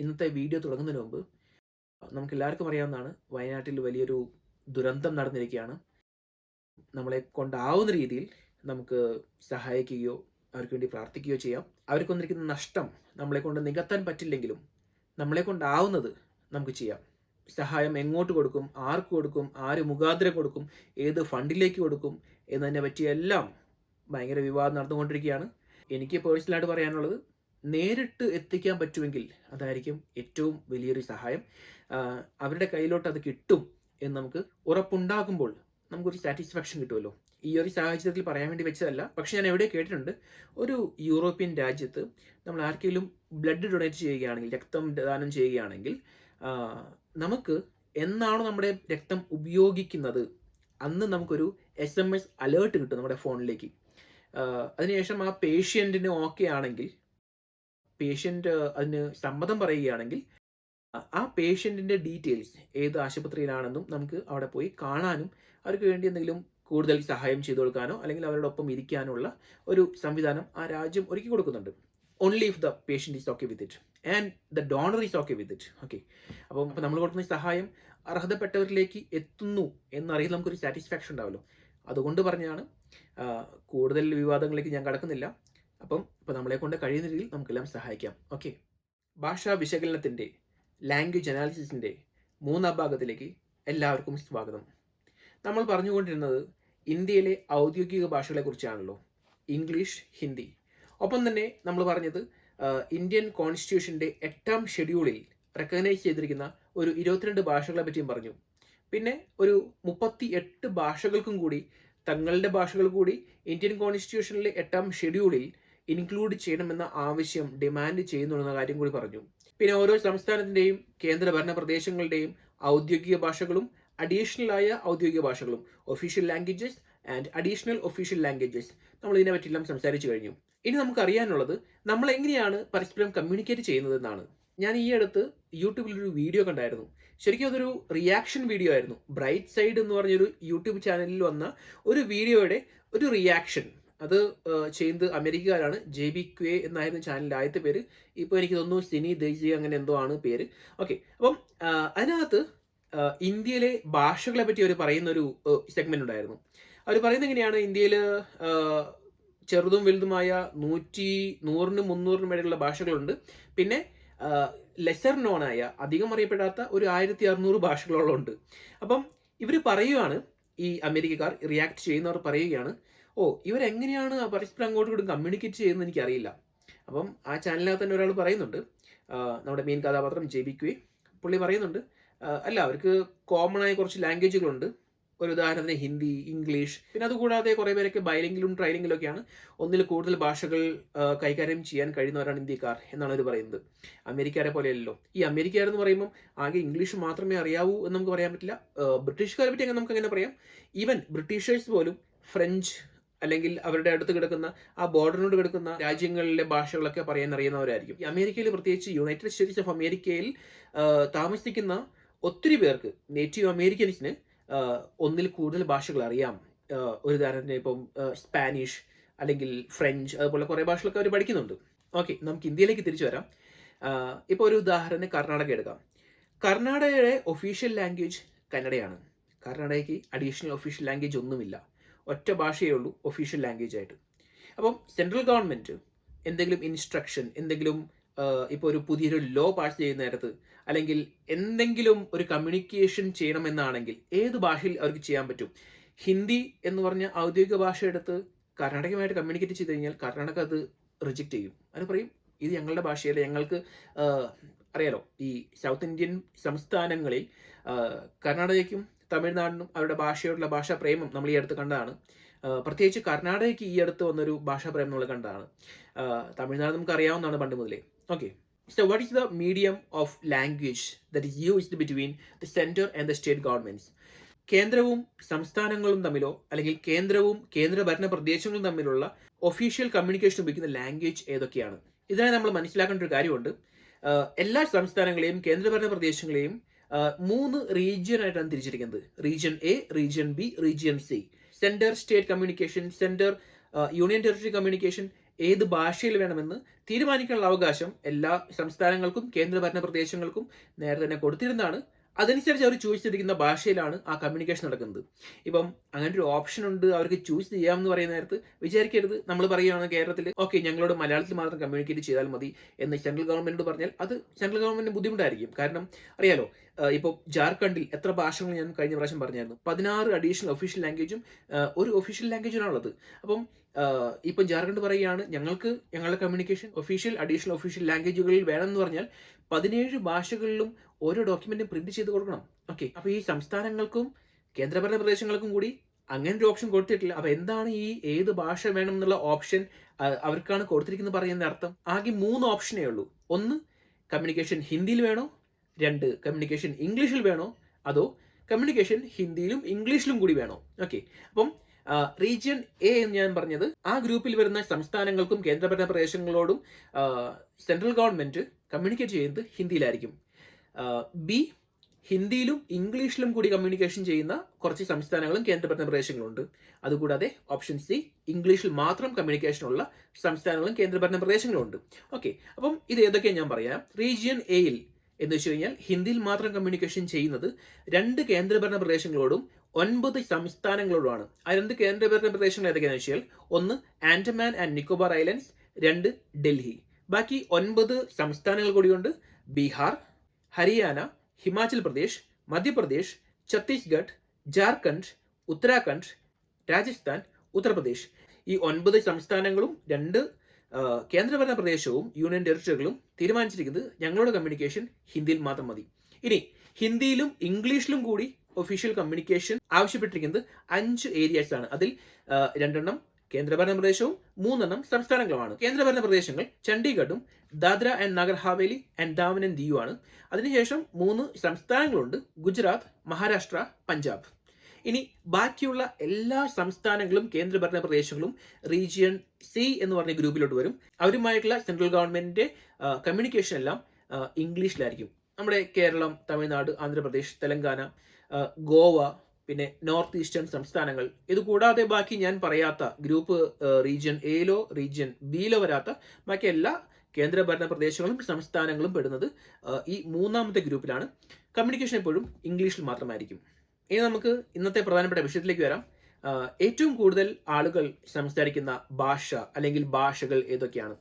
ഇന്നത്തെ വീഡിയോ തുടങ്ങുന്നതിന് മുമ്പ് നമുക്ക് എല്ലാവർക്കും അറിയാവുന്നതാണ് വയനാട്ടിൽ വലിയൊരു ദുരന്തം നടന്നിരിക്കുകയാണ്. നമ്മളെ കൊണ്ടാവുന്ന രീതിയിൽ നമുക്ക് സഹായിക്കുകയോ അവർക്ക് വേണ്ടി പ്രാർത്ഥിക്കുകയോ ചെയ്യാം. അവർക്ക് വന്നിരിക്കുന്ന നഷ്ടം നമ്മളെ കൊണ്ട് നികത്താൻ പറ്റില്ലെങ്കിലും നമ്മളെ കൊണ്ടാവുന്നത് നമുക്ക് ചെയ്യാം. സഹായം എങ്ങോട്ട് കൊടുക്കും ആർക്ക് കൊടുക്കും ആര് മുഖാന്തരം കൊടുക്കും ഏത് ഫണ്ടിലേക്ക് കൊടുക്കും എന്നതിനെ പറ്റിയെല്ലാം ഭയങ്കര വിവാദം നടന്നുകൊണ്ടിരിക്കുകയാണ്. എനിക്ക് പേഴ്സണലായിട്ട് പറയാനുള്ളത് നേരിട്ട് എത്തിക്കാൻ പറ്റുമെങ്കിൽ അതായിരിക്കും ഏറ്റവും വലിയൊരു സഹായം. അവരുടെ കയ്യിലോട്ട് അത് കിട്ടും എന്ന് നമുക്ക് ഉറപ്പുണ്ടാകുമ്പോൾ നമുക്കൊരു സാറ്റിസ്ഫാക്ഷൻ കിട്ടുമല്ലോ. ഈ ഒരു സാഹചര്യത്തിൽ പറയാൻ വേണ്ടി വെച്ചതല്ല പക്ഷെ ഞാൻ എവിടെ കേട്ടിട്ടുണ്ട്. ഒരു യൂറോപ്യൻ രാജ്യത്ത് നമ്മൾ ആർക്കെങ്കിലും ബ്ലഡ് ഡൊണേറ്റ് ചെയ്യുകയാണെങ്കിൽ രക്തം ദാനം ചെയ്യുകയാണെങ്കിൽ നമുക്ക് എന്നാണോ നമ്മുടെ രക്തം ഉപയോഗിക്കുന്നത്? അന്ന് നമുക്കൊരു എസ് എം എസ് അലേർട്ട് കിട്ടും നമ്മുടെ ഫോണിലേക്ക്. അതിനുശേഷം ആ പേഷ്യന്റിന് ഓക്കെ ആണെങ്കിൽ പേഷ്യന്റ് അതിന് സമ്മതം പറയുകയാണെങ്കിൽ ആ പേഷ്യന്റിന്റെ ഡീറ്റെയിൽസ് ഏത് ആശുപത്രിയിലാണെന്നും നമുക്ക് അവിടെ പോയി കാണാനും അവർക്ക് വേണ്ടി എന്തെങ്കിലും കൂടുതൽ സഹായം ചെയ്തു കൊടുക്കാനോ അല്ലെങ്കിൽ അവരോടൊപ്പം ഇരിക്കാനോ ഉള്ള ഒരു സംവിധാനം ആ രാജ്യം ഒരുക്കി കൊടുക്കുന്നുണ്ട്. Only if the patient is okay with it and the donor is okay with it okay അപ്പം അപ്പം നമ്മൾ കൊടുക്കുന്ന സഹായം അർഹതപ്പെട്ടവരിലേക്ക് എത്തുന്നു എന്നറിയാൻ നമുക്കൊരു സാറ്റിസ്ഫാക്ഷൻ ഉണ്ടാവല്ലോ. അതുകൊണ്ട് പറഞ്ഞാണ് കൂടുതൽ വിവാദങ്ങളിലേക്ക് ഞാൻ കടക്കുന്നില്ല. അപ്പം ഇപ്പം നമ്മളെ കൊണ്ട് കഴിയുന്ന രീതിയിൽ നമുക്കെല്ലാം സഹായിക്കാം. ഓക്കെ ഭാഷാ വിശകലനത്തിന്റെ ലാംഗ്വേജ് അനാലിസിസിന്റെ മൂന്നാം ഭാഗത്തിലേക്ക് എല്ലാവർക്കും സ്വാഗതം. നമ്മൾ പറഞ്ഞുകൊണ്ടിരുന്നത് ഇന്ത്യയിലെ ഔദ്യോഗിക ഭാഷകളെക്കുറിച്ചാണല്ലോ ഇംഗ്ലീഷ് ഹിന്ദി ഒപ്പം തന്നെ നമ്മൾ പറഞ്ഞത് ഇന്ത്യൻ കോൺസ്റ്റിറ്റ്യൂഷന്റെ എട്ടാം ഷെഡ്യൂളിൽ റെക്കഗ്നൈസ് ചെയ്തിരിക്കുന്ന ഒരു ഇരുപത്തിരണ്ട് ഭാഷകളെ പറ്റിയും പറഞ്ഞു. പിന്നെ ഒരു മുപ്പത്തി എട്ട് ഭാഷകൾക്കും കൂടി തങ്ങളുടെ ഭാഷകൾ കൂടി ഇന്ത്യൻ കോൺസ്റ്റിറ്റ്യൂഷനിലെ എട്ടാം ഷെഡ്യൂളിൽ ഇൻക്ലൂഡ് ചെയ്യണമെന്ന ആവശ്യം ഡിമാൻഡ് ചെയ്യുന്നു എന്ന കാര്യം കൂടി പറഞ്ഞു. പിന്നെ ഓരോ സംസ്ഥാനത്തിന്റെയും കേന്ദ്രഭരണ പ്രദേശങ്ങളുടെയും ഔദ്യോഗിക ഭാഷകളും അഡീഷണൽ ആയ ഔദ്യോഗിക ഭാഷകളും official languages and additional official languages നമ്മൾ ഇതിനെ പറ്റിയെല്ലാം സംസാരിച്ചു കഴിഞ്ഞു. ഇനി നമുക്ക് അറിയാനുള്ളത് നമ്മൾ എങ്ങനെയാണ് പരസ്പരം കമ്മ്യൂണിക്കേറ്റ് ചെയ്യുന്നതെന്നാണ്. ഞാൻ ഈ അടുത്ത് യൂട്യൂബിൽ ഒരു വീഡിയോ കണ്ടായിരുന്നു. ശരിക്കും അതൊരു റിയാക്ഷൻ വീഡിയോ ആയിരുന്നു. ബ്രൈറ്റ് സൈഡ് എന്ന് പറഞ്ഞൊരു യൂട്യൂബ് ചാനലിൽ വന്ന ഒരു വീഡിയോയുടെ ഒരു റിയാക്ഷൻ അത് ചെയ്യുന്നത് അമേരിക്കക്കാരാണ്. ജെ ബി ക്വേ എന്നായിരുന്നു ചാനലിന്റെ ആദ്യത്തെ പേര്. ഇപ്പോൾ എനിക്ക് തോന്നുന്നു സിനി ദേശി അങ്ങനെ എന്തോ ആണ് പേര്. ഓക്കെ അപ്പം അതിനകത്ത് ഇന്ത്യയിലെ ഭാഷകളെ പറ്റി അവർ പറയുന്ന ഒരു സെഗ്മെന്റ് ഉണ്ടായിരുന്നു. അവർ പറയുന്നത് എങ്ങനെയാണ്? ഇന്ത്യയിൽ ചെറുതും വലുതുമായ നൂറ്റി നൂറിനും മുന്നൂറിനും ഇടയിലുള്ള ഭാഷകളുണ്ട്. പിന്നെ ലെസർ നോണായ അധികം അറിയപ്പെടാത്ത ഒരു ആയിരത്തി അറുന്നൂറ് ഭാഷകളോളം ഉണ്ട് അപ്പം ഇവർ പറയുകയാണ് ഈ അമേരിക്കക്കാർ റിയാക്ട് ചെയ്യുന്നവർ പറയുകയാണ് ഓ ഇവരെങ്ങനെയാണ് പരസ്പരം അങ്ങോട്ട് കൂടും കമ്മ്യൂണിക്കേറ്റ് ചെയ്യുന്നത് എനിക്കറിയില്ല. അപ്പം ആ ചാനലിനകത്ത് തന്നെ ഒരാൾ പറയുന്നുണ്ട്. നമ്മുടെ മെയിൻ കഥാപാത്രം ജെ ബി ക്വേ പുള്ളി പറയുന്നുണ്ട് അല്ല അവർക്ക് കോമൺ ആയ കുറച്ച് ലാംഗ്വേജുകളുണ്ട് ഒരു ഉദാഹരണത്തിന് ഹിന്ദി ഇംഗ്ലീഷ് പിന്നെ അതുകൂടാതെ കുറേ പേരൊക്കെ ബൈലിംഗിലും ട്രൈലിംഗിലും ഒക്കെയാണ് ഒന്നിൽ കൂടുതൽ ഭാഷകൾ കൈകാര്യം ചെയ്യാൻ കഴിയുന്നവരാണ് ഇന്ത്യക്കാർ എന്നാണ് അവർ പറയുന്നത്. അമേരിക്കരെ പോലെയല്ലോ ഈ അമേരിക്കക്കാർ എന്ന് പറയുമ്പോൾ ആകെ ഇംഗ്ലീഷ് മാത്രമേ അറിയാവൂ എന്ന് നമുക്ക് പറയാൻ പറ്റില്ല. ബ്രിട്ടീഷുകാരെ പറ്റി അങ്ങനെ നമുക്ക് അങ്ങനെ പറയാം. ഈവൻ ബ്രിട്ടീഷേഴ്സ് പോലും ഫ്രഞ്ച് അല്ലെങ്കിൽ അവരുടെ അടുത്ത് കിടക്കുന്ന ആ ബോർഡറിനോട് കിടക്കുന്ന രാജ്യങ്ങളിലെ ഭാഷകളൊക്കെ പറയാൻ അറിയുന്നവരായിരിക്കും. അമേരിക്കയിൽ പ്രത്യേകിച്ച് യുണൈറ്റഡ് സ്റ്റേറ്റ്സ് ഓഫ് അമേരിക്കയിൽ താമസിക്കുന്ന ഒത്തിരി പേർക്ക് നേറ്റീവ് അമേരിക്കൻസിന് ഒന്നിൽ കൂടുതൽ ഭാഷകൾ അറിയാം. ഒരു ഉദാഹരണത്തിന് ഇപ്പം സ്പാനിഷ് അല്ലെങ്കിൽ ഫ്രഞ്ച് അതുപോലെ കുറേ ഭാഷകളൊക്കെ അവർ പഠിക്കുന്നുണ്ട്. ഓക്കെ നമുക്ക് ഇന്ത്യയിലേക്ക് തിരിച്ചു വരാം. ഇപ്പോൾ ഒരു ഉദാഹരണം കർണാടക എടുക്കാം. കർണാടകയുടെ ഒഫീഷ്യൽ ലാംഗ്വേജ് കന്നഡയാണ്. കർണാടകയ്ക്ക് അഡീഷണൽ ഒഫീഷ്യൽ ലാംഗ്വേജ് ഒന്നുമില്ല. ഒറ്റ ഭാഷയേ ഉള്ളൂ ഒഫീഷ്യൽ ലാംഗ്വേജ് ആയിട്ട്. അപ്പം സെൻട്രൽ ഗവൺമെന്റ് എന്തെങ്കിലും ഇൻസ്ട്രക്ഷൻ എന്തെങ്കിലും ഇപ്പോൾ ഒരു പുതിയൊരു ലോ പാസ് ചെയ്യുന്ന നേരത്ത് അല്ലെങ്കിൽ എന്തെങ്കിലും ഒരു കമ്മ്യൂണിക്കേഷൻ ചെയ്യണമെന്നാണെങ്കിൽ ഏത് ഭാഷയിൽ അവർക്ക് ചെയ്യാൻ പറ്റും? ഹിന്ദി എന്ന് പറഞ്ഞ ഔദ്യോഗിക ഭാഷ എടുത്ത് കർണാടകയുമായിട്ട് കമ്മ്യൂണിക്കേറ്റ് ചെയ്ത് കഴിഞ്ഞാൽ കർണാടക അത് റിജക്റ്റ് ചെയ്യും. അത് പറയും ഇത് ഞങ്ങളുടെ ഭാഷയല്ല. ഞങ്ങൾക്ക് അറിയാലോ ഈ സൗത്ത് ഇന്ത്യൻ സംസ്ഥാനങ്ങളിൽ കർണാടകയ്ക്കും തമിഴ്നാടിനും അവരുടെ ഭാഷയോടുള്ള ഭാഷാ പ്രേമം നമ്മൾ ഈ അടുത്ത് കണ്ടതാണ്. പ്രത്യേകിച്ച് കർണാടകയ്ക്ക് ഈ അടുത്ത് വന്നൊരു ഭാഷാ പ്രേമം നമ്മൾ കണ്ടതാണ്. തമിഴ്നാട് നമുക്ക് അറിയാവുന്നതാണ് പണ്ട് മുതലേ. Okay. So what is the medium of language that is used between the centre and the state governments കേന്ദ്രവും സംസ്ഥാനങ്ങളും തമ്മിലോ അല്ലെങ്കിൽ കേന്ദ്രവും കേന്ദ്രഭരണ പ്രദേശങ്ങളും തമ്മിലുള്ള ഒഫീഷ്യൽ കമ്മ്യൂണിക്കേഷൻ ഉപയോഗിക്കുന്ന ലാംഗ്വേജ് ഏതൊക്കെയാണ്? ഇതിനായി നമ്മൾ മനസ്സിലാക്കേണ്ട ഒരു കാര്യമുണ്ട്. എല്ലാ സംസ്ഥാനങ്ങളെയും കേന്ദ്രഭരണ പ്രദേശങ്ങളെയും മൂന്ന് റീജിയൻ ആയിട്ടാണ് തിരിച്ചിരിക്കുന്നത്. Region A region B region C centre state communication centre union territory communication ഏത് ഭാഷയിൽ വേണമെന്ന് തീരുമാനിക്കാനുള്ള അവകാശം എല്ലാ സംസ്ഥാനങ്ങൾക്കും കേന്ദ്രഭരണ പ്രദേശങ്ങൾക്കും നേരെ തന്നെ കൊടുത്തിരുന്നതാണ്. അതനുസരിച്ച് അവർ ചൂസ് ചെയ്തിരിക്കുന്ന ഭാഷയിലാണ് ആ കമ്മ്യൂണിക്കേഷൻ നടക്കുന്നത്. ഇപ്പം അങ്ങനെ ഒരു ഓപ്ഷൻ ഉണ്ട് അവർക്ക് ചൂസ് ചെയ്യാമെന്ന് പറയുന്ന നേരത്ത് വിചാരിക്കരുത്. നമ്മൾ പറയുകയാണ് കേരളത്തിൽ ഓക്കെ ഞങ്ങളോട് മലയാളത്തിൽ മാത്രം കമ്മ്യൂണിക്കേറ്റ് ചെയ്താൽ മതി എന്ന് സെൻട്രൽ ഗവൺമെന്റിനോട് പറഞ്ഞാൽ അത് സെൻട്രൽ ഗവൺമെന്റിന് ബുദ്ധിമുട്ടായിരിക്കും. കാരണം അറിയാലോ ഇപ്പോൾ ജാർഖണ്ഡിൽ എത്ര ഭാഷകൾ ഞാൻ കഴിഞ്ഞ പ്രാവശ്യം പറഞ്ഞായിരുന്നു? പതിനാറ് അഡീഷണൽ ഒഫീഷ്യൽ ലാംഗ്വേജും ഒരു ഒഫീഷ്യൽ ലാംഗ്വേജിനാണുള്ളത് അപ്പം ഇപ്പം ജാർഖണ്ഡ് പറയുകയാണ് ഞങ്ങൾക്ക് ഞങ്ങളുടെ കമ്മ്യൂണിക്കേഷൻ ഒഫീഷ്യൽ അഡീഷണൽ ഒഫീഷ്യൽ ലാംഗ്വേജുകളിൽ വേണമെന്ന് പറഞ്ഞാൽ പതിനേഴ് ഭാഷകളിലും ഓരോ ഡോക്യുമെന്റും പ്രിന്റ് ചെയ്ത് കൊടുക്കണം. ഓക്കെ അപ്പോൾ ഈ സംസ്ഥാനങ്ങൾക്കും കേന്ദ്രഭരണ പ്രദേശങ്ങൾക്കും കൂടി അങ്ങനെ ഒരു ഓപ്ഷൻ കൊടുത്തിട്ടില്ല. അപ്പൊ എന്താണ് ഈ ഏത് ഭാഷ വേണം എന്നുള്ള ഓപ്ഷൻ അവർക്കാണ് കൊടുത്തിരിക്കുന്നത് പറയുന്ന അർത്ഥം? ആകെ മൂന്ന് ഓപ്ഷനേ ഉള്ളൂ. ഒന്ന് കമ്മ്യൂണിക്കേഷൻ ഹിന്ദിയിൽ വേണോ? രണ്ട് കമ്മ്യൂണിക്കേഷൻ ഇംഗ്ലീഷിൽ വേണോ? അതോ കമ്മ്യൂണിക്കേഷൻ ഹിന്ദിയിലും ഇംഗ്ലീഷിലും കൂടി വേണോ? ഓക്കെ അപ്പം റീജിയൻ എ എന്ന് ഞാൻ പറഞ്ഞത് ആ ഗ്രൂപ്പിൽ വരുന്ന സംസ്ഥാനങ്ങൾക്കും കേന്ദ്രഭരണ പ്രദേശങ്ങളോടും സെൻട്രൽ ഗവൺമെന്റ് കമ്മ്യൂണിക്കേറ്റ് ചെയ്യുന്നത് ഹിന്ദിയിലായിരിക്കും. ബി ഹിന്ദിയിലും ഇംഗ്ലീഷിലും കൂടി കമ്മ്യൂണിക്കേഷൻ ചെയ്യുന്ന കുറച്ച് സംസ്ഥാനങ്ങളും കേന്ദ്രഭരണ പ്രദേശങ്ങളുണ്ട്. അതുകൂടാതെ ഓപ്ഷൻ സി ഇംഗ്ലീഷിൽ മാത്രം കമ്മ്യൂണിക്കേഷനുള്ള സംസ്ഥാനങ്ങളും കേന്ദ്രഭരണ പ്രദേശങ്ങളും ഉണ്ട് ഓക്കെ അപ്പം ഇത് ഏതൊക്കെയാണ് ഞാൻ പറയാം? റീജിയൻ എയിൽ എന്ന് വെച്ച് കഴിഞ്ഞാൽ ഹിന്ദിയിൽ മാത്രം കമ്മ്യൂണിക്കേഷൻ ചെയ്യുന്നത് രണ്ട് കേന്ദ്രഭരണ പ്രദേശങ്ങളോടും ഒൻപത് സംസ്ഥാനങ്ങളോടുമാണ്. ആ രണ്ട് കേന്ദ്രഭരണ പ്രദേശങ്ങൾ ഏതൊക്കെയാണെന്ന് വെച്ചാൽ ഒന്ന് ആൻഡമാൻ ആൻഡ് നിക്കോബാർ ഐലൻഡ്സ് രണ്ട് ഡൽഹി. ബാക്കി ഒൻപത് സംസ്ഥാനങ്ങൾ കൂടിയുണ്ട്. ബീഹാർ ഹരിയാന ഹിമാചൽ പ്രദേശ് മധ്യപ്രദേശ് ഛത്തീസ്ഗഡ് ജാർഖണ്ഡ് ഉത്തരാഖണ്ഡ് രാജസ്ഥാൻ ഉത്തർപ്രദേശ്. ഈ ഒൻപത് സംസ്ഥാനങ്ങളും രണ്ട് കേന്ദ്രഭരണ പ്രദേശവും യൂണിയൻ ടെറിട്ടറികളും തീരുമാനിച്ചിരിക്കുന്നത് ഞങ്ങളുടെ കമ്മ്യൂണിക്കേഷൻ ഹിന്ദിയിൽ മാത്രം മതി. ഇനി ഹിന്ദിയിലും ഇംഗ്ലീഷിലും കൂടി ഒഫീഷ്യൽ കമ്മ്യൂണിക്കേഷൻ ആവശ്യപ്പെട്ടിരിക്കുന്നത് അഞ്ച് ഏരിയാസ് ആണ്. അതിൽ രണ്ടെണ്ണം കേന്ദ്രഭരണ പ്രദേശവും മൂന്നെണ്ണം സംസ്ഥാനങ്ങളുമാണ്. കേന്ദ്രഭരണ പ്രദേശങ്ങൾ ചണ്ഡീഗഡും Dadra and Nagar Haveli and Daman and Diu ആണ് അതിനുശേഷം മൂന്ന് സംസ്ഥാനങ്ങളുണ്ട്. ഗുജറാത്ത് മഹാരാഷ്ട്ര പഞ്ചാബ്. ഇനി ബാക്കിയുള്ള എല്ലാ സംസ്ഥാനങ്ങളും കേന്ദ്രഭരണ പ്രദേശങ്ങളും റീജിയൺ സി എന്ന് പറഞ്ഞ ഗ്രൂപ്പിലോട്ട് വരും. അവരുമായിട്ടുള്ള സെൻട്രൽ ഗവൺമെന്റിന്റെ കമ്മ്യൂണിക്കേഷൻ എല്ലാം ഇംഗ്ലീഷിലായിരിക്കും. നമ്മുടെ കേരളം തമിഴ്നാട് ആന്ധ്രാപ്രദേശ് തെലങ്കാന ഗോവ പിന്നെ നോർത്ത് ഈസ്റ്റേൺ സംസ്ഥാനങ്ങൾ. ഇതുകൂടാതെ ബാക്കി ഞാൻ പറയാത്ത ഗ്രൂപ്പ് റീജിയൻ എയിലോ റീജിയൻ ബിയിലോ വരാത്ത ബാക്കി എല്ലാ കേന്ദ്രഭരണ പ്രദേശങ്ങളും സംസ്ഥാനങ്ങളും പെടുന്നത് ഈ മൂന്നാമത്തെ ഗ്രൂപ്പിലാണ്. കമ്മ്യൂണിക്കേഷൻ എപ്പോഴും ഇംഗ്ലീഷിൽ മാത്രമായിരിക്കും. ഇനി നമുക്ക് ഇന്നത്തെ പ്രധാനപ്പെട്ട വിഷയത്തിലേക്ക് വരാം. ഏറ്റവും കൂടുതൽ ആളുകൾ സംസാരിക്കുന്ന ഭാഷ അല്ലെങ്കിൽ ഭാഷകൾ ഏതൊക്കെയാണ്?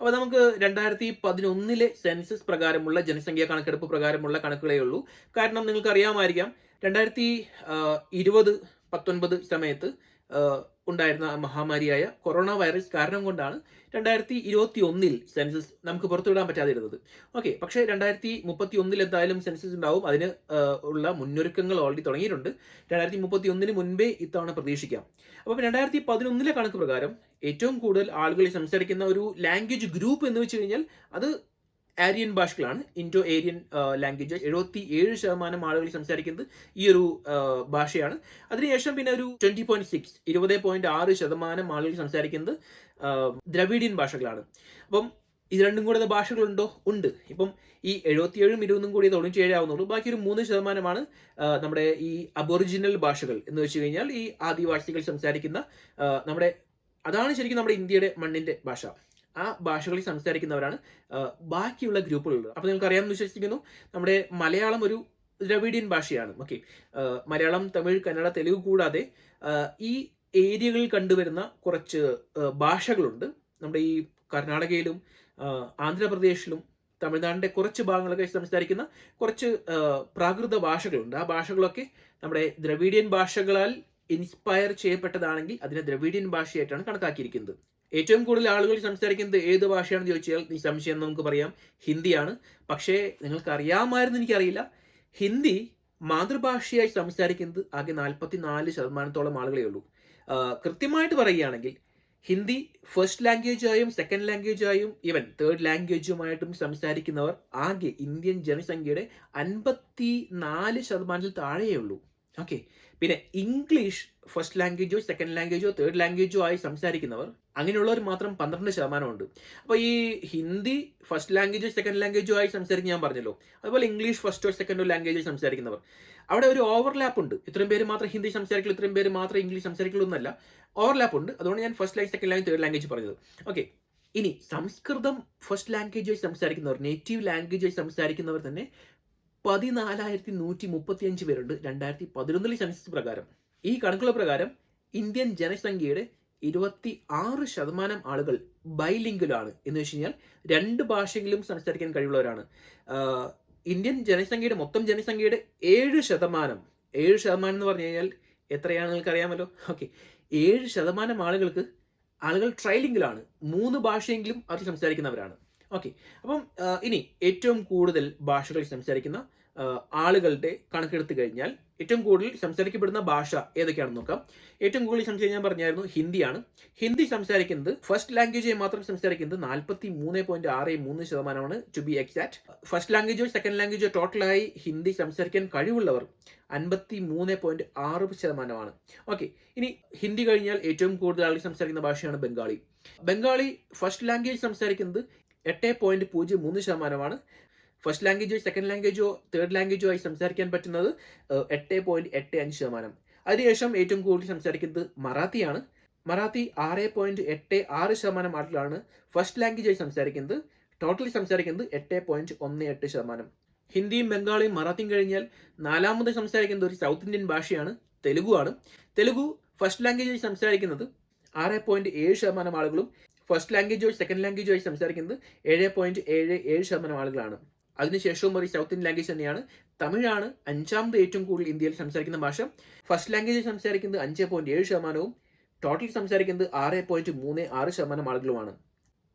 അപ്പോൾ നമുക്ക് രണ്ടായിരത്തി പതിനൊന്നിലെ സെൻസസ് പ്രകാരമുള്ള ജനസംഖ്യ കണക്കെടുപ്പ് പ്രകാരമുള്ള കണക്കുകളേ ഉള്ളൂ. കാരണം നിങ്ങൾക്ക് അറിയാമായിരിക്കാം രണ്ടായിരത്തി ഇരുപത് പത്തൊൻപത് സമയത്ത് ഉണ്ടായിരുന്ന മഹാമാരിയായ കൊറോണ വൈറസ് കാരണം കൊണ്ടാണ് രണ്ടായിരത്തി ഇരുപത്തി ഒന്നിൽ സെൻസസ് നമുക്ക് പുറത്തുവിടാൻ പറ്റാതിരുന്നത്. ഓക്കെ പക്ഷേ രണ്ടായിരത്തി മുപ്പത്തി ഒന്നിൽ എന്തായാലും സെൻസസ് ഉണ്ടാവും. അതിന് ഉള്ള മുന്നൊരുക്കങ്ങൾ ഓൾറെഡി തുടങ്ങിയിട്ടുണ്ട്. രണ്ടായിരത്തി മുപ്പത്തി ഒന്നിന് മുൻപേ ഇത്തവണ പ്രതീക്ഷിക്കാം. അപ്പം രണ്ടായിരത്തി പതിനൊന്നിലെ കണക്ക് പ്രകാരം ഏറ്റവും കൂടുതൽ ആളുകൾ സംസാരിക്കുന്ന ഒരു ലാംഗ്വേജ് ഗ്രൂപ്പ് എന്ന് വെച്ച് കഴിഞ്ഞാൽ അത് ആര്യൻ ഭാഷകളാണ് ഇൻഡോ ഏരിയൻ ലാംഗ്വേജ് എഴുപത്തി ഏഴ് ശതമാനം ആളുകൾ സംസാരിക്കുന്നത് ഈ ഒരു ഭാഷയാണ്. അതിനുശേഷം പിന്നെ ഒരു ട്വന്റി പോയിന്റ് സിക്സ് ഇരുപത് പോയിന്റ് ആറ് ശതമാനം ആളുകൾ സംസാരിക്കുന്നത് ദ്രവീഡിയൻ ഭാഷകളാണ്. അപ്പം ഇത് രണ്ടും കൂടെ ഭാഷകളുണ്ടോ? ഉണ്ട്. ഇപ്പം ഈ എഴുപത്തിയേഴും ഇരുപതും കൂടി തൊണ്ണൂറ്റിയേഴ് ആവുന്നുള്ളൂ ബാക്കി ഒരു മൂന്ന് ശതമാനമാണ് നമ്മുടെ ഈ അബോറിജിനൽ ഭാഷകൾ എന്ന് വെച്ച് കഴിഞ്ഞാൽ ഈ ആദിവാസികൾ സംസാരിക്കുന്ന നമ്മുടെ അതാണ് ശരിക്കും നമ്മുടെ ഇന്ത്യയുടെ മണ്ണിന്റെ ഭാഷ. ആ ഭാഷകളിൽ സംസാരിക്കുന്നവരാണ് ബാക്കിയുള്ള ഗ്രൂപ്പുകളുള്ളത്. അപ്പോൾ നിങ്ങൾക്ക് അറിയാമെന്ന് വിശ്വസിക്കുന്നു നമ്മുടെ മലയാളം ഒരു ദ്രവിഡിയൻ ഭാഷയാണ് ഓക്കെ മലയാളം തമിഴ് കന്നഡ തെലുഗ് കൂടാതെ ഈ ഏരിയകളിൽ കണ്ടുവരുന്ന കുറച്ച് ഭാഷകളുണ്ട്. നമ്മുടെ ഈ കർണാടകയിലും ആന്ധ്രാപ്രദേശിലും തമിഴ്നാടിന്റെ കുറച്ച് ഭാഗങ്ങളൊക്കെ സംസാരിക്കുന്ന കുറച്ച് പ്രാകൃത ഭാഷകളുണ്ട്. ആ ഭാഷകളൊക്കെ നമ്മുടെ ദ്രവീഡിയൻ ഭാഷകളാൽ ഇൻസ്പയർ ചെയ്യപ്പെട്ടതാണെങ്കിൽ അതിനെ ദ്രവീഡിയൻ ഭാഷയായിട്ടാണ് കണക്കാക്കിയിരിക്കുന്നത്. ഏറ്റവും കൂടുതൽ ആളുകൾ സംസാരിക്കുന്നത് ഏത് ഭാഷയാണെന്ന് ചോദിച്ചാൽ ഈ സംശയം നമുക്ക് പറയാം. ഹിന്ദിയാണ്. പക്ഷേ നിങ്ങൾക്ക് അറിയാമായിരുന്നു എനിക്കറിയില്ല. ഹിന്ദി മാതൃഭാഷയായി സംസാരിക്കുന്നത് ആകെ നാൽപ്പത്തി നാല് ശതമാനത്തോളം ആളുകളേ ഉള്ളൂ. കൃത്യമായിട്ട് പറയുകയാണെങ്കിൽ ഹിന്ദി ഫസ്റ്റ് ലാംഗ്വേജായും സെക്കൻഡ് ലാംഗ്വേജായും ഈവൻ തേർഡ് ലാംഗ്വേജുമായിട്ടും സംസാരിക്കുന്നവർ ആകെ ഇന്ത്യൻ ജനസംഖ്യയുടെ അൻപത്തി നാല് ശതമാനത്തിൽ താഴെയേ ഉള്ളൂ. ഓക്കെ പിന്നെ ഇംഗ്ലീഷ് ഫസ്റ്റ് ലാംഗ്വേജോ സെക്കൻഡ് ലാംഗ്വേജോ തേർഡ് ലാംഗ്വേജോ ആയി സംസാരിക്കുന്നവർ അങ്ങനെയുള്ളവർ മാത്രം പന്ത്രണ്ട് ശതമാനമുണ്ട്. അപ്പോൾ ഈ ഹിന്ദി ഫസ്റ്റ് ലാംഗ്വേജ് സെക്കൻഡ് ലാംഗ്വേജോ ആയി സംസാരിക്കുന്ന ഞാൻ പറഞ്ഞല്ലോ. അതുപോലെ ഇംഗ്ലീഷ് ഫസ്റ്റോ സെക്കൻഡോ ലാംഗ്വേജ് സംസാരിക്കുന്നവർ. അവിടെ ഒരു ഓവർലാപ്പ് ഉണ്ട്. ഇത്രയും പേര് മാത്രം ഹിന്ദി സംസാരിക്കുള്ളൂ ഇത്രയും പേര് മാത്രം ഇംഗ്ലീഷ് സംസാരിക്കുള്ളൂ എന്നല്ല. ഓവർലാപ്പ് ഉണ്ട്. അതുകൊണ്ട് ഞാൻ first language second language third language പറഞ്ഞത്. ഓക്കെ ഇനി സംസ്കൃതം ഫസ്റ്റ് ലാംഗ്വേജായി സംസാരിക്കുന്നവർ നേറ്റീവ് ലാംഗ്വേജായി സംസാരിക്കുന്നവർ തന്നെ പതിനാലായിരത്തി നൂറ്റി മുപ്പത്തി അഞ്ച് പേരുണ്ട്. രണ്ടായിരത്തി പതിനൊന്നിലെ സെൻസസ് പ്രകാരം. ഈ കണക്കുകൾ പ്രകാരം ഇന്ത്യൻ ജനസംഖ്യയുടെ ഇരുപത്തി ആറ് ശതമാനം ആളുകൾ ബൈലിംഗുലാണ്. എന്ന് വെച്ച് കഴിഞ്ഞാൽ രണ്ട് ഭാഷയിലും സംസാരിക്കാൻ കഴിവുള്ളവരാണ്. ഇന്ത്യൻ ജനസംഖ്യയുടെ മൊത്തം ജനസംഖ്യയുടെ ഏഴ് ശതമാനം. ഏഴ് ശതമാനം എന്ന് പറഞ്ഞു കഴിഞ്ഞാൽ എത്രയാണ് നിങ്ങൾക്ക് അറിയാമല്ലോ? ഓക്കെ. ഏഴ് ശതമാനം ആളുകൾക്ക് ആളുകൾ ട്രൈലിംഗിലാണ് മൂന്ന് ഭാഷയെങ്കിലും അവർ സംസാരിക്കുന്നവരാണ്. ഓക്കെ. അപ്പം ഇനി ഏറ്റവും കൂടുതൽ ഭാഷകൾ സംസാരിക്കുന്ന ആളുകളുടെ കണക്കെടുത്ത് കഴിഞ്ഞാൽ ഏറ്റവും കൂടുതൽ സംസാരിക്കപ്പെടുന്ന ഭാഷ ഏതൊക്കെയാണെന്ന് നോക്കാം. ഏറ്റവും കൂടുതൽ സംസാരിക്കാൻ ഞാൻ പറഞ്ഞായിരുന്നു ഹിന്ദിയാണ്. ഹിന്ദി സംസാരിക്കുന്നത് ഫസ്റ്റ് ലാംഗ്വേജായി മാത്രം സംസാരിക്കുന്നത് നാൽപ്പത്തി മൂന്ന് പോയിന്റ് ആറ് മൂന്ന് ശതമാനമാണ് ടു ബി എക്സാക്ട് ഫസ്റ്റ് ലാംഗ്വേജോ സെക്കൻഡ് ലാംഗ്വേജോ ടോട്ടലായി ഹിന്ദി സംസാരിക്കാൻ കഴിവുള്ളവർ അൻപത്തി മൂന്ന് പോയിന്റ് ആറ് ശതമാനമാണ്. ഓക്കെ ഇനി ഹിന്ദി കഴിഞ്ഞാൽ ഏറ്റവും കൂടുതൽ ആളുകൾ സംസാരിക്കുന്ന ഭാഷയാണ് ബംഗാളി. ബംഗാളി ഫസ്റ്റ് ലാംഗ്വേജ് സംസാരിക്കുന്നത് എട്ട് പോയിന്റ് പൂജ്യം മൂന്ന് ശതമാനമാണ്. ഫസ്റ്റ് ലാംഗ്വേജോ സെക്കൻഡ് ലാംഗ്വേജോ തേർഡ് ലാംഗ്വേജോ ആയി സംസാരിക്കാൻ പറ്റുന്നത് എട്ട് പോയിന്റ് എട്ട് അഞ്ച് ശതമാനം. അതിനുശേഷം ഏറ്റവും കൂടുതൽ സംസാരിക്കുന്നത് മറാത്തിയാണ്. മറാത്തി ആറ് പോയിന്റ് എട്ട് ആറ് ശതമാനം ആളുകളാണ് ഫസ്റ്റ് ലാംഗ്വേജ് ആയി സംസാരിക്കുന്നത് ടോട്ടലി സംസാരിക്കുന്നത് എട്ട് പോയിന്റ് ഒന്ന് എട്ട് ശതമാനം. ഹിന്ദിയും ബംഗാളിയും മറാത്തിയും കഴിഞ്ഞാൽ നാലാമത് സംസാരിക്കുന്നത് ഒരു സൗത്ത് ഇന്ത്യൻ ഭാഷയാണ് തെലുഗു ആണ്. തെലുഗു ഫസ്റ്റ് ലാംഗ്വേജ് ആയി സംസാരിക്കുന്നത് ആറ് പോയിന്റ് ഏഴ് ശതമാനം ആളുകളും ഫസ്റ്റ് ലാംഗ്വേജോ സെക്കൻഡ് ലാംഗ്വേജോ ആയി സംസാരിക്കുന്നത് ഏഴ് പോയിന്റ് ഏഴ് ഏഴ് ശതമാനം ആളുകളാണ്. അതിനുശേഷവും ഒരു സൗത്ത് ഇന്ത്യൻ ലാംഗ്വേജ് തന്നെയാണ്. തമിഴാണ് അഞ്ചാമത് ഏറ്റവും കൂടുതൽ ഇന്ത്യയിൽ സംസാരിക്കുന്ന ഭാഷ. ഫസ്റ്റ് ലാംഗ്വേജ് സംസാരിക്കുന്നത് അഞ്ച് പോയിന്റ് ഏഴ് ശതമാനവും ടോട്ടൽ സംസാരിക്കുന്നത് ആറ് പോയിന്റ് മൂന്ന് ആറ് ശതമാനം ആളുകളുമാണ്.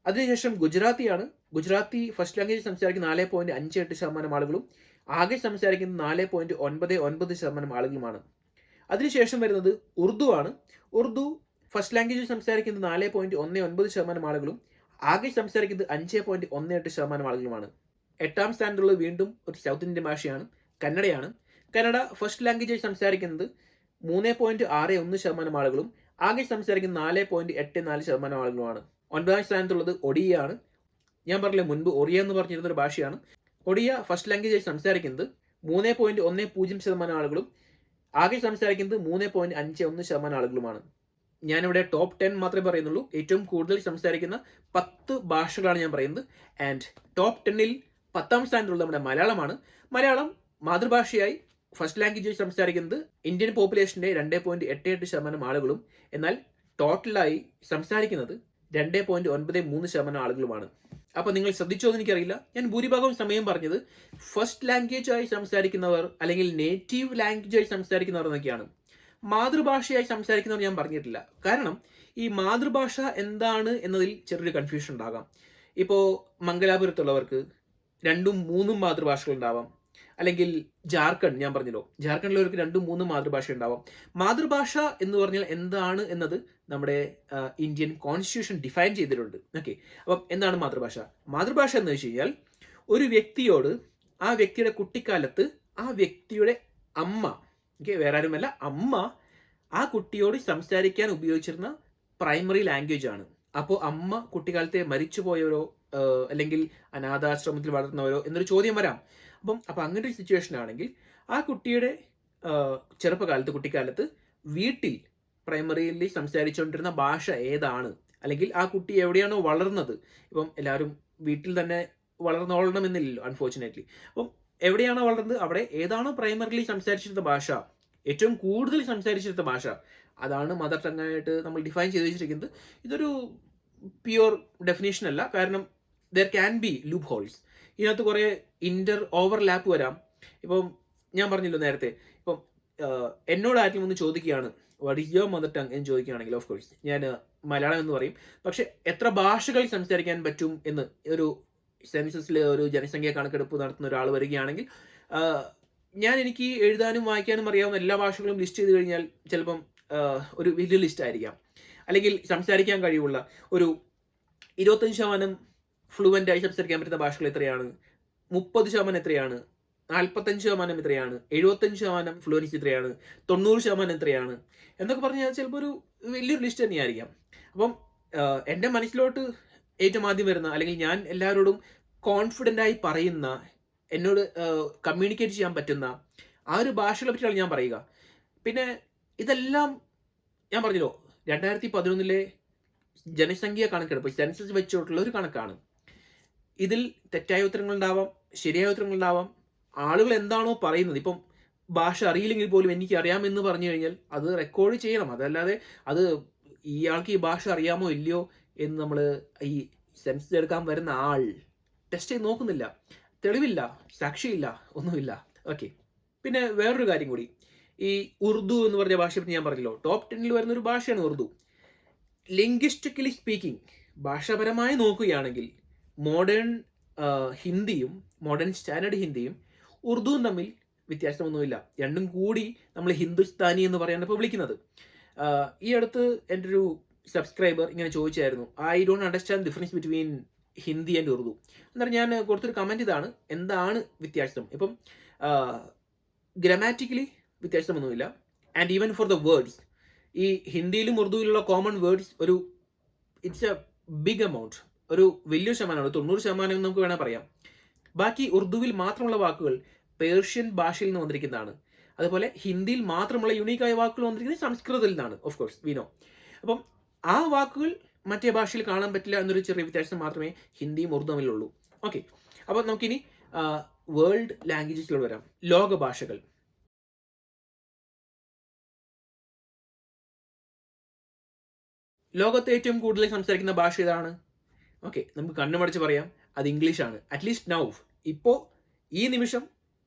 അതിനുശേഷം ഗുജറാത്തിയാണ്. ഗുജറാത്തി ഫസ്റ്റ് ലാംഗ്വേജ് സംസാരിക്കുന്ന നാല് പോയിന്റ് അഞ്ച് എട്ട് ശതമാനം ആളുകളും ആകെ സംസാരിക്കുന്നത് നാല് പോയിന്റ് ഒൻപത് ഒൻപത് ശതമാനം ആളുകളുമാണ്. അതിനുശേഷം വരുന്നത് ഉറുദു ആണ് ഉറുദു ഫസ്റ്റ് ലാംഗ്വേജ് സംസാരിക്കുന്നത് നാല് പോയിന്റ് ഒന്ന് ഒൻപത് ശതമാനം ആളുകളും ആകെ സംസാരിക്കുന്നത് അഞ്ച് പോയിന്റ് ഒന്ന് എട്ട് ശതമാനം ആളുകളുമാണ്. എട്ടാം സ്ഥാനത്തുള്ളത് വീണ്ടും ഒരു സൗത്ത് ഇന്ത്യൻ ഭാഷയാണ് കന്നഡയാണ്. കന്നഡ ഫസ്റ്റ് ലാംഗ്വേജായി സംസാരിക്കുന്നത് മൂന്ന് പോയിന്റ് ആറ് ഒന്ന് ശതമാനം ആളുകളും ആകെ സംസാരിക്കുന്ന നാല് പോയിന്റ് എട്ട് നാല് ശതമാനം ആളുകളുമാണ്. ഒൻപതാം സ്ഥാനത്തുള്ളത് ഒഡിയ ആണ് ഞാൻ പറഞ്ഞില്ലേ മുൻപ് ഒറിയ എന്ന് പറഞ്ഞിരുന്ന ഒരു ഭാഷയാണ്. ഒഡിയ ഫസ്റ്റ് ലാംഗ്വേജായി സംസാരിക്കുന്നത് മൂന്ന് പോയിന്റ് ഒന്ന് പൂജ്യം ശതമാനം ആളുകളും ആകെ സംസാരിക്കുന്നത് മൂന്ന് പോയിന്റ് അഞ്ച് ഒന്ന് ശതമാനം ആളുകളുമാണ്. ഞാനിവിടെ ടോപ്പ് ടെൻ മാത്രമേ പറയുന്നുള്ളൂ. ഏറ്റവും കൂടുതൽ സംസാരിക്കുന്ന പത്ത് ഭാഷകളാണ് ഞാൻ പറയുന്നത്. ആൻഡ് ടോപ്പ് ടെന്നിൽ പത്താം സ്ഥാനത്തുള്ള നമ്മുടെ മലയാളമാണ്. മലയാളം മാതൃഭാഷയായി ഫസ്റ്റ് ലാംഗ്വേജ് സംസാരിക്കുന്നത് ഇന്ത്യൻ പോപ്പുലേഷന്റെ രണ്ട് പോയിന്റ് എട്ട് എട്ട് ശതമാനം ആളുകളും എന്നാൽ ടോട്ടലായി സംസാരിക്കുന്നത് രണ്ട് പോയിന്റ് ഒൻപത് മൂന്ന് ശതമാനം ആളുകളുമാണ്. അപ്പോൾ നിങ്ങൾ ശ്രദ്ധിച്ചോ എന്ന് എനിക്കറിയില്ല. ഞാൻ ഭൂരിഭാഗം സമയം പറഞ്ഞത് ഫസ്റ്റ് ലാംഗ്വേജ് ആയി സംസാരിക്കുന്നവർ അല്ലെങ്കിൽ നേറ്റീവ് ലാംഗ്വേജ് ആയി സംസാരിക്കുന്നവർ എന്നൊക്കെയാണ്. മാതൃഭാഷയായി സംസാരിക്കുന്നവർ ഞാൻ പറഞ്ഞിട്ടില്ല. കാരണം ഈ മാതൃഭാഷ എന്താണ് എന്നതിൽ ചെറിയൊരു കൺഫ്യൂഷൻ ഉണ്ടാകാം. ഇപ്പോൾ മംഗലാപുരത്തുള്ളവർക്ക് രണ്ടും മൂന്നും മാതൃഭാഷകൾ ഉണ്ടാവാം അല്ലെങ്കിൽ ജാർഖണ്ഡ് ഞാൻ പറഞ്ഞല്ലോ. ജാർഖണ്ഡിലുള്ളവർക്ക് രണ്ടും മൂന്നും മാതൃഭാഷ ഉണ്ടാവാം മാതൃഭാഷ എന്ന് പറഞ്ഞാൽ എന്താണ് എന്നത് നമ്മുടെ ഇന്ത്യൻ കോൺസ്റ്റിറ്റ്യൂഷൻ ഡിഫൈൻ ചെയ്തിട്ടുണ്ട്. ഓക്കെ അപ്പം എന്താണ് മാതൃഭാഷ? മാതൃഭാഷ എന്ന് വെച്ച് കഴിഞ്ഞാൽ ഒരു വ്യക്തിയോട് ആ വ്യക്തിയുടെ കുട്ടിക്കാലത്ത് ആ വ്യക്തിയുടെ അമ്മ ഓക്കെ വേറെ ആരുമല്ല അമ്മ ആ കുട്ടിയോട് സംസാരിക്കാൻ ഉപയോഗിച്ചിരുന്ന പ്രൈമറി ലാംഗ്വേജ് ആണ്. അപ്പോൾ അമ്മ കുട്ടിക്കാലത്തെ മരിച്ചുപോയവരോ അല്ലെങ്കിൽ അനാഥാശ്രമത്തിൽ വളർന്നവരോ എന്നൊരു ചോദ്യം വരാം. അപ്പം അപ്പം അങ്ങനെ ഒരു സിറ്റുവേഷൻ ആണെങ്കിൽ ആ കുട്ടിയുടെ ചെറുപ്പകാലത്ത് കുട്ടിക്കാലത്ത് വീട്ടിൽ പ്രൈമറിയിൽ സംസാരിച്ചുകൊണ്ടിരുന്ന ഭാഷ ഏതാണ്? അല്ലെങ്കിൽ ആ കുട്ടി എവിടെയാണോ വളർന്നത്? ഇപ്പം എല്ലാവരും വീട്ടിൽ തന്നെ വളർന്നോളണമെന്നില്ലല്ലോ അൺഫോർച്ചുനേറ്റ്ലി അപ്പം എവിടെയാണോ വളർന്നത്? അവിടെ ഏതാണോ പ്രൈമറിലി സംസാരിച്ചിരുന്ന ഭാഷ? ഏറ്റവും കൂടുതൽ സംസാരിച്ചിരുന്ന ഭാഷ? അതാണ് മദർ ടങ് ആയിട്ട് നമ്മൾ ഡിഫൈൻ ചെയ്ത് വെച്ചിരിക്കുന്നത് ഇതൊരു പ്യുവർ ഡെഫിനേഷൻ അല്ല. കാരണം there can be loopholes ഇതിനകത്ത് കുറേ ഇന്റർ ഓവർലാപ്പ് വരാം. ഇപ്പം ഞാൻ പറഞ്ഞല്ലോ നേരത്തെ. ഇപ്പം എന്നോട് ആരെങ്കിലും ഒന്ന് ചോദിക്കുകയാണ് what is your mother tongue എന്ന് ചോദിക്കുകയാണെങ്കിൽ ഓഫ് കോഴ്സ് ഞാൻ മലയാളം എന്ന് പറയും. പക്ഷെ എത്ര ഭാഷകൾ സംസാരിക്കാൻ പറ്റും എന്ന് ഒരു സെൻസസിൽ ഒരു ജനസംഖ്യ കണക്കെടുപ്പ് നടത്തുന്ന ഒരാൾ വരികയാണെങ്കിൽ ഞാൻ എനിക്ക് എഴുതാനും വായിക്കാനും അറിയാവുന്ന എല്ലാ ഭാഷകളും ലിസ്റ്റ് ചെയ്ത് കഴിഞ്ഞാൽ ചിലപ്പം ഒരു വലിയ ലിസ്റ്റ് ആയിരിക്കാം. അല്ലെങ്കിൽ സംസാരിക്കാൻ കഴിവുള്ള ഒരു ഇരുപത്തഞ്ച് ശതമാനം ഫ്ലുവന്റ് ആയി സംസാരിക്കാൻ പറ്റുന്ന ഭാഷകൾ എത്രയാണ്? മുപ്പത് ശതമാനം എത്രയാണ്? നാൽപ്പത്തഞ്ച് ശതമാനം എത്രയാണ്? എഴുപത്തഞ്ച് ശതമാനം ഫ്ലുവൻസി എത്രയാണ്? തൊണ്ണൂറ് ശതമാനം എത്രയാണ്? എന്നൊക്കെ പറഞ്ഞാൽ ചിലപ്പോൾ ഒരു വലിയൊരു ലിസ്റ്റ് തന്നെയായിരിക്കാം. അപ്പം എന്റെ മനസ്സിലോട്ട് ഏറ്റവും ആദ്യം വരുന്ന അല്ലെങ്കിൽ ഞാൻ എല്ലാവരോടും കോൺഫിഡന്റ് ആയി പറയുന്ന എന്നോട് കമ്മ്യൂണിക്കേറ്റ് ചെയ്യാൻ പറ്റുന്ന ആ ഒരു ഭാഷകളെ പറ്റിയാണ് ഞാൻ പറയുക. പിന്നെ ഇതെല്ലാം ഞാൻ പറഞ്ഞല്ലോ രണ്ടായിരത്തി പതിനൊന്നിലെ ജനസംഖ്യ കണക്കെടുപ്പ് സെൻസസ് വെച്ചിട്ടുള്ള ഒരു കണക്കാണ്. ഇതിൽ തെറ്റായ ഉത്തരങ്ങൾ ഉണ്ടാവാം ശരിയായ ഉത്തരങ്ങൾ ഉണ്ടാവാം ആളുകൾ എന്താണോ പറയുന്നത്. ഇപ്പം ഭാഷ അറിയില്ലെങ്കിൽ പോലും എനിക്ക് അറിയാമെന്ന് പറഞ്ഞു കഴിഞ്ഞാൽ അത് റെക്കോർഡ് ചെയ്യണം. അതല്ലാതെ അത് ഇയാൾക്ക് ഈ ഭാഷ അറിയാമോ ഇല്ലയോ എന്ന് നമ്മൾ ഈ സെൻസസ് എടുക്കാൻ വരുന്ന ആൾ ടെസ്റ്റ് ചെയ്ത് നോക്കുന്നില്ല. തെളിവില്ല സാക്ഷിയില്ല ഒന്നുമില്ല. ഓക്കെ പിന്നെ വേറൊരു കാര്യം കൂടി. ഈ ഉറുദു എന്ന് പറഞ്ഞ ഭാഷയെ പറ്റി ഞാൻ പറഞ്ഞല്ലോ. ടോപ്പ് ടെന്നിൽ വരുന്ന ഒരു ഭാഷയാണ് ഉറുദു. ലിംഗ്വിസ്റ്റിക്കലി സ്പീക്കിംഗ് ഭാഷാപരമായി നോക്കുകയാണെങ്കിൽ മോഡേൺ ഹിന്ദിയും മോഡേൺ സ്റ്റാൻഡേർഡ് ഹിന്ദിയും ഉറുദുവും തമ്മിൽ വ്യത്യാസമൊന്നുമില്ല. രണ്ടും കൂടി നമ്മൾ ഹിന്ദുസ്ഥാനി എന്ന് പറയാൻ ഇപ്പോൾ വിളിക്കുന്നത്. ഈ അടുത്ത് എന്റെ ഒരു സബ്സ്ക്രൈബർ ഇങ്ങനെ ചോദിച്ചായിരുന്നു I don't understand difference between Hindi and Urdu എന്നാൽ ഞാൻ കൊടുത്തൊരു കമന്റ് ഇതാണ് എന്താണ് വ്യത്യാസം? ഇപ്പം ഗ്രമാറ്റിക്കലി വ്യത്യാസമൊന്നുമില്ല. And even for the words ഈ ഹിന്ദിയിലും ഉറുദുവിലുള്ള കോമൺ വേർഡ്സ് ഒരു ഇറ്റ്സ് എ ബിഗ് എമൗണ്ട് ഒരു വലിയ ശതമാനമാണ്. തൊണ്ണൂറ് ശതമാനം നമുക്ക് വേണമെങ്കിൽ പറയാം. ബാക്കി ഉറുദുവിൽ മാത്രമുള്ള വാക്കുകൾ പേർഷ്യൻ ഭാഷയിൽ നിന്ന് വന്നിരിക്കുന്നതാണ്. അതുപോലെ ഹിന്ദിയിൽ മാത്രമുള്ള യുണീക്കായ വാക്കുകൾ വന്നിരിക്കുന്നത് സംസ്കൃതത്തിൽ നിന്നാണ്. ഓഫ് കോഴ്സ് വിനോ അപ്പം ആ വാക്കുകൾ മറ്റേ ഭാഷയിൽ കാണാൻ പറ്റില്ല എന്നൊരു ചെറിയ വ്യത്യാസം മാത്രമേ ഹിന്ദിയും ഉറുദു തമ്മിലുള്ളൂ. ഓക്കെ അപ്പോൾ നമുക്കിനി വേൾഡ് ലാംഗ്വേജസിലൂടെ വരാം. ലോക ഭാഷകൾ. ലോകത്തെ ഏറ്റവും കൂടുതൽ സംസാരിക്കുന്ന ഭാഷ ഏതാണ്? ഓക്കെ നമുക്ക് കണ്ണുമടച്ച് പറയാം. അത് ഇംഗ്ലീഷാണ് അറ്റ്ലീസ്റ്റ് നൗ ഇപ്പോൾ ഈ നിമിഷം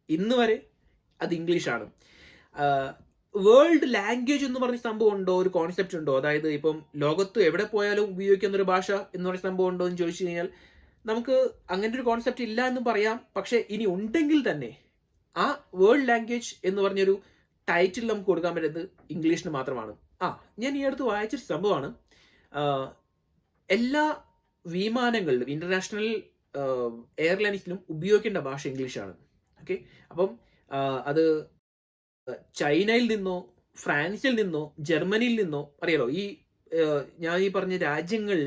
ഇന്ന് വരെ അത് ഇംഗ്ലീഷാണ് വേൾഡ് ലാംഗ്വേജ് എന്ന് പറഞ്ഞ സംഭവം ഉണ്ടോ? ഒരു കോൺസെപ്റ്റ് ഉണ്ടോ? അതായത് ഇപ്പം ലോകത്ത് എവിടെ പോയാലും ഉപയോഗിക്കുന്ന ഒരു ഭാഷ എന്ന് പറഞ്ഞ സംഭവം ഉണ്ടോ എന്ന് ചോദിച്ചു കഴിഞ്ഞാൽ നമുക്ക് അങ്ങനെ ഒരു കോൺസെപ്റ്റ് ഇല്ല എന്ന് പറയാം. പക്ഷേ ഇനി ഉണ്ടെങ്കിൽ തന്നെ ആ വേൾഡ് ലാംഗ്വേജ് എന്ന് പറഞ്ഞൊരു ടൈറ്റിൽ നമുക്ക് കൊടുക്കാൻ പറ്റുന്നത് ഇംഗ്ലീഷിന് മാത്രമാണ്. ആ ഞാൻ ഈ അടുത്ത് വായിച്ചൊരു സംഭവമാണ്. എല്ലാ വിമാനങ്ങളിലും ഇന്റർനാഷണൽ എയർലൈൻസിലും ഉപയോഗിക്കേണ്ട ഭാഷ ഇംഗ്ലീഷാണ്. ഓക്കെ അപ്പം അത് ചൈനയിൽ നിന്നോ ഫ്രാൻസിൽ നിന്നോ ജർമ്മനിയിൽ നിന്നോ അറിയാലോ ഈ ഞാൻ ഈ പറഞ്ഞ രാജ്യങ്ങൾ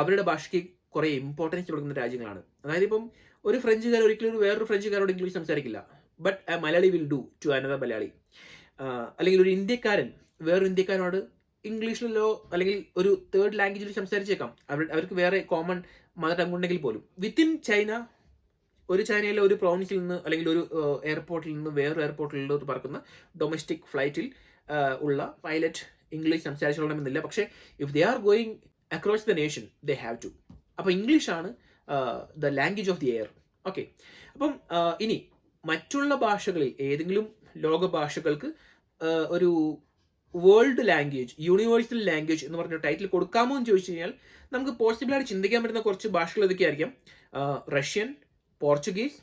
അവരുടെ ഭാഷയ്ക്ക് കുറേ ഇമ്പോർട്ടൻസ് കൊടുക്കുന്ന രാജ്യങ്ങളാണ്. അതായത് ഇപ്പം ഒരു ഫ്രഞ്ചുകാർ ഒരിക്കലും ഒരു വേറൊരു ഫ്രഞ്ചുകാരോട് ഇംഗ്ലീഷ് സംസാരിക്കില്ല. But Malayali will do to another Malayali അല്ലെങ്കിൽ ഒരു ഇന്ത്യക്കാരൻ വേറൊരു ഇന്ത്യക്കാരനോട് ഇംഗ്ലീഷിലോ അല്ലെങ്കിൽ ഒരു തേർഡ് ലാംഗ്വേജിൽ സംസാരിച്ചേക്കാം. അവർ അവർക്ക് വേറെ കോമൺ മദർ ടങ് ഉണ്ടെങ്കിൽ പോലും. വിത്തിൻ ചൈന ഒരു ചൈനയിലെ ഒരു പ്രോവിൻസിൽ നിന്ന് അല്ലെങ്കിൽ ഒരു എയർപോർട്ടിൽ നിന്ന് വേറൊരു എയർപോർട്ടിലോട്ട് പറക്കുന്ന ഡൊമസ്റ്റിക് ഫ്ലൈറ്റിൽ ഉള്ള പൈലറ്റ് ഇംഗ്ലീഷ് സംസാരിച്ചോളണമെന്നില്ല. പക്ഷേ if they are going across the nation they have to അപ്പോൾ ഇംഗ്ലീഷാണ് the language of the air okay അപ്പം ഇനി മറ്റുള്ള ഭാഷകളിൽ ഏതെങ്കിലും ലോക ഭാഷകൾക്ക് ഒരു വേൾഡ് ലാംഗ്വേജ് യൂണിവേഴ്സൽ ലാംഗ്വേജ് എന്ന് പറഞ്ഞ ടൈറ്റിൽ കൊടുക്കാമോ എന്ന് ചോദിച്ചു കഴിഞ്ഞാൽ നമുക്ക് പോസിബിളായിട്ട് ചിന്തിക്കാൻ പറ്റുന്ന കുറച്ച് ഭാഷകൾ ഇതൊക്കെയായിരിക്കും Russian Portuguese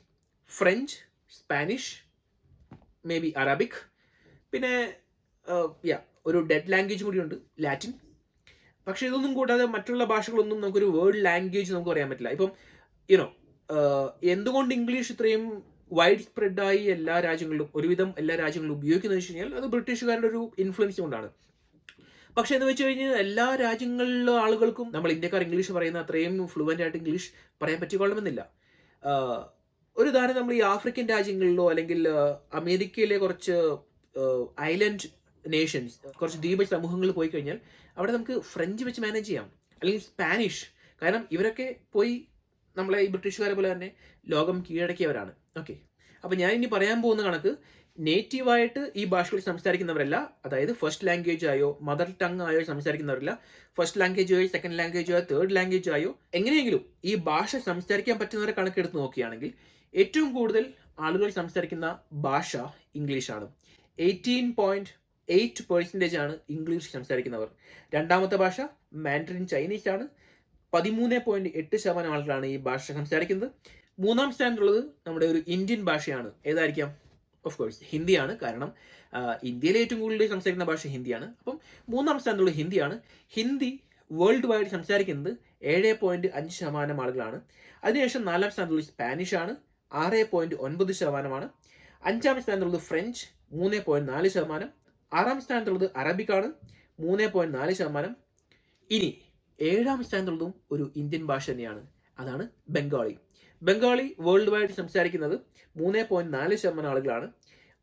French Spanish may be Arabic പിന്നെ യാ ഒരു ഡെഡ് ലാംഗ്വേജ് കൂടിയുണ്ട് ലാറ്റിൻ പക്ഷേ ഇതൊന്നും കൂടാതെ മറ്റുള്ള ഭാഷകളൊന്നും നമുക്കൊരു വേൾഡ് ലാംഗ്വേജ് നമുക്ക് പറയാൻ പറ്റില്ല. ഇപ്പം യുനോ എന്തുകൊണ്ട് ഇംഗ്ലീഷ് ഇത്രയും വൈഡ് സ്പ്രെഡായി എല്ലാ രാജ്യങ്ങളിലും ഒരുവിധം എല്ലാ രാജ്യങ്ങളിലും ഉപയോഗിക്കുന്നത് വെച്ച് കഴിഞ്ഞാൽ അത് ബ്രിട്ടീഷുകാരുടെ ഒരു ഇൻഫ്ലുവൻസ് കൊണ്ടാണ്. പക്ഷെ എന്ന് വെച്ച് കഴിഞ്ഞാൽ എല്ലാ രാജ്യങ്ങളിലെ ആളുകൾക്കും നമ്മൾ ഇന്ത്യക്കാർ ഇംഗ്ലീഷ് പറയുന്ന അത്രയും ഫ്ലുവന്റ് ആയിട്ട് ഇംഗ്ലീഷ് പറയാൻ പറ്റിക്കൊള്ളണമെന്നില്ല. ഒരു ഉദാഹരണം നമ്മൾ ഈ ആഫ്രിക്കൻ രാജ്യങ്ങളിലോ അല്ലെങ്കിൽ അമേരിക്കയിലെ കുറച്ച് ഐലൻഡ് നേഷൻസ് കുറച്ച് ദ്വീപ സമൂഹങ്ങളിൽ പോയി കഴിഞ്ഞാൽ അവിടെ നമുക്ക് ഫ്രഞ്ച് വെച്ച് മാനേജ് ചെയ്യാം. അല്ലെങ്കിൽ സ്പാനിഷ് കാരണം ഇവരൊക്കെ പോയി നമ്മളെ ഈ ബ്രിട്ടീഷുകാരെ പോലെ തന്നെ ലോകം കീഴടക്കിയവരാണ്. ഓക്കെ അപ്പോൾ ഞാൻ ഇനി പറയാൻ പോകുന്ന കണക്ക് നേറ്റീവായിട്ട് ഈ ഭാഷകൾ സംസാരിക്കുന്നവരല്ല. അതായത് ഫസ്റ്റ് ലാംഗ്വേജ് ആയോ മദർ ടങ് ആയോ സംസാരിക്കുന്നവരല്ല. ഫസ്റ്റ് ലാംഗ്വേജ് ആയോ സെക്കൻഡ് ലാംഗ്വേജ് ആയോ തേർഡ് ലാംഗ്വേജ് ആയോ എങ്ങനെയെങ്കിലും ഈ ഭാഷ സംസാരിക്കാൻ പറ്റുന്നവരെ കണക്കെടുത്ത് നോക്കുകയാണെങ്കിൽ ഏറ്റവും കൂടുതൽ ആളുകൾ സംസാരിക്കുന്ന ഭാഷ ഇംഗ്ലീഷാണ് എയ്റ്റീൻ പോയിന്റ് എയ്റ്റ് പെർസെന്റേജ് ആണ് ഇംഗ്ലീഷ് സംസാരിക്കുന്നവർ. രണ്ടാമത്തെ ഭാഷ മാൻഡറിൻ ചൈനീസ് ആണ്. പതിമൂന്ന് പോയിന്റ് എട്ട് ശതമാനം ആളുകളാണ് ഈ ഭാഷ സംസാരിക്കുന്നത്. മൂന്നാം സ്ഥാനത്തുള്ളത് നമ്മുടെ ഒരു ഇന്ത്യൻ ഭാഷയാണ്. ഏതായിരിക്കാം? ഓഫ് കോഴ്സ് ഹിന്ദിയാണ്. കാരണം ഇന്ത്യയിലെ ഏറ്റവും കൂടുതൽ സംസാരിക്കുന്ന ഭാഷ ഹിന്ദിയാണ്. അപ്പം മൂന്നാം സ്ഥാനത്തുള്ള ഹിന്ദിയാണ്. ഹിന്ദി വേൾഡ് വൈഡ് സംസാരിക്കുന്നത് ഏഴ് പോയിന്റ് അഞ്ച് ശതമാനം ആളുകളാണ്. അതിനുശേഷം നാലാം സ്ഥാനത്തുള്ളത് സ്പാനിഷ് ആണ് ആറ് പോയിന്റ് ഒൻപത് ശതമാനമാണ്. അഞ്ചാം സ്ഥാനത്തുള്ളത് ഫ്രഞ്ച് മൂന്ന് പോയിന്റ് നാല് ശതമാനം. ആറാം സ്ഥാനത്തുള്ളത് അറബിക്കാണ്. മൂന്ന് പോയിന്റ് നാല് ശതമാനം. ഇനി ഏഴാം സ്ഥാനത്തുള്ളതും ഒരു ഇന്ത്യൻ ഭാഷ തന്നെയാണ്. അതാണ് ബംഗാളി. ബംഗാളി വേൾഡ് വൈഡ് സംസാരിക്കുന്നത് മൂന്ന് പോയിന്റ് നാല് ശതമാനം ആളുകളാണ്.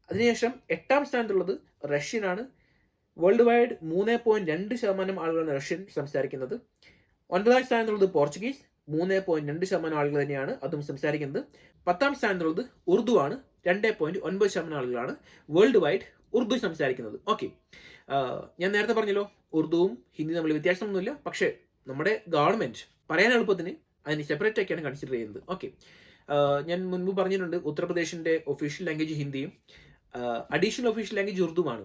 അതിനുശേഷം എട്ടാം സ്ഥാനത്തുള്ളത് റഷ്യനാണ് വേൾഡ് വൈഡ് മൂന്ന് പോയിന്റ് രണ്ട് ശതമാനം ആളുകളാണ് റഷ്യൻ സംസാരിക്കുന്നത്. ഒൻപതാം സ്ഥാനത്തുള്ളത് പോർച്ചുഗീസ് മൂന്ന് പോയിന്റ് രണ്ട് ശതമാനം ആളുകൾ തന്നെയാണ് അതും സംസാരിക്കുന്നത്. പത്താം സ്ഥാനത്തുള്ളത് ഉറുദു ആണ് രണ്ട് പോയിന്റ് ഒൻപത് ശതമാനം ആളുകളാണ് വേൾഡ് വൈഡ് ഉറുദു സംസാരിക്കുന്നത്. ഓക്കെ ഞാൻ നേരത്തെ പറഞ്ഞല്ലോ ഉറുദുവും ഹിന്ദി തമ്മിൽ വ്യത്യാസമൊന്നുമില്ല. പക്ഷേ നമ്മുടെ ഗവൺമെന്റ് പറയാൻ എളുപ്പത്തിന് അതിന് സെപ്പറേറ്റ് ആക്കിയാണ് കൺസിഡർ ചെയ്യുന്നത്. ഓക്കെ ഞാൻ മുൻപ് പറഞ്ഞിട്ടുണ്ട് ഉത്തർപ്രദേശിന്റെ ഒഫീഷ്യൽ ലാംഗ്വേജ് ഹിന്ദിയും അഡീഷണൽ ഒഫീഷ്യൽ ലാംഗ്വേജ് ഉറുദുമാണ്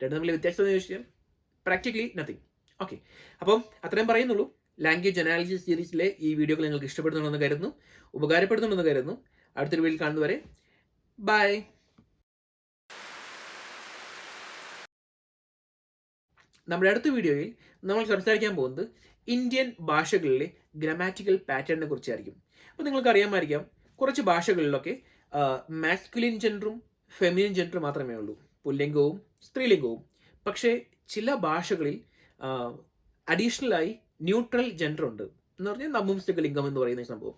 രണ്ടും തമ്മിൽ വ്യത്യാസം എന്ന് ചോദിച്ചാൽ പ്രാക്ടിക്കലി നത്തിങ് ഓക്കെ അപ്പം അത്രയും പറയുന്നുള്ളൂ. ലാംഗ്വേജ് അനാലിസിസ് സീരീസിലെ ഈ വീഡിയോകൾ നിങ്ങൾക്ക് ഇഷ്ടപ്പെടുന്നുണ്ടെന്ന് കരുതുന്നു. ഉപകാരപ്പെടുന്നുണ്ടെന്ന് കരുതുന്നു. അടുത്തൊരു വീഡിയോ കാണുന്നവരെ ബൈ നമ്മുടെ അടുത്ത വീഡിയോയിൽ നമ്മൾ സംസാരിക്കാൻ പോകുന്നത് ഇന്ത്യൻ ഭാഷകളിലെ ഗ്രാമാറ്റിക്കൽ പാറ്റേണിനെ കുറിച്ചായിരിക്കും. അപ്പോൾ നിങ്ങൾക്ക് അറിയാമായിരിക്കാം കുറച്ച് ഭാഷകളിലൊക്കെ മാസ്കുലിൻ ജെൻഡറും ഫെമിനിൻ ജെൻഡറും മാത്രമേ ഉള്ളൂ. പുല്ലിംഗവും സ്ത്രീലിംഗവും. പക്ഷേ ചില ഭാഷകളിൽ അഡീഷണലായി ന്യൂട്രൽ ജെൻഡർ ഉണ്ട്. എന്ന് പറഞ്ഞാൽ നപുംസക ലിംഗം എന്ന് പറയുന്ന സംഭവം.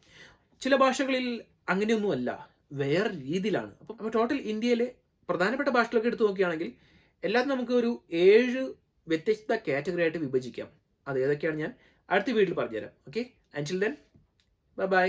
ചില ഭാഷകളിൽ അങ്ങനെയൊന്നുമല്ല വേറെ രീതിയിലാണ്. അപ്പം അപ്പോൾ ടോട്ടൽ ഇന്ത്യയിലെ പ്രധാനപ്പെട്ട ഭാഷകളൊക്കെ എടുത്തു നോക്കുകയാണെങ്കിൽ എല്ലാത്തിനും നമുക്ക് ഒരു ഏഴ് വ്യത്യസ്ത കാറ്റഗറി ആയിട്ട് വിഭജിക്കാം. അത് ഏതൊക്കെയാണ് ഞാൻ അടുത്ത വീട്ടിൽ പറഞ്ഞുതരാം. Okay until then bye bye